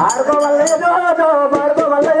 భార్గవ వల్లయ్య జోజో భార్గవ వల్లయ్య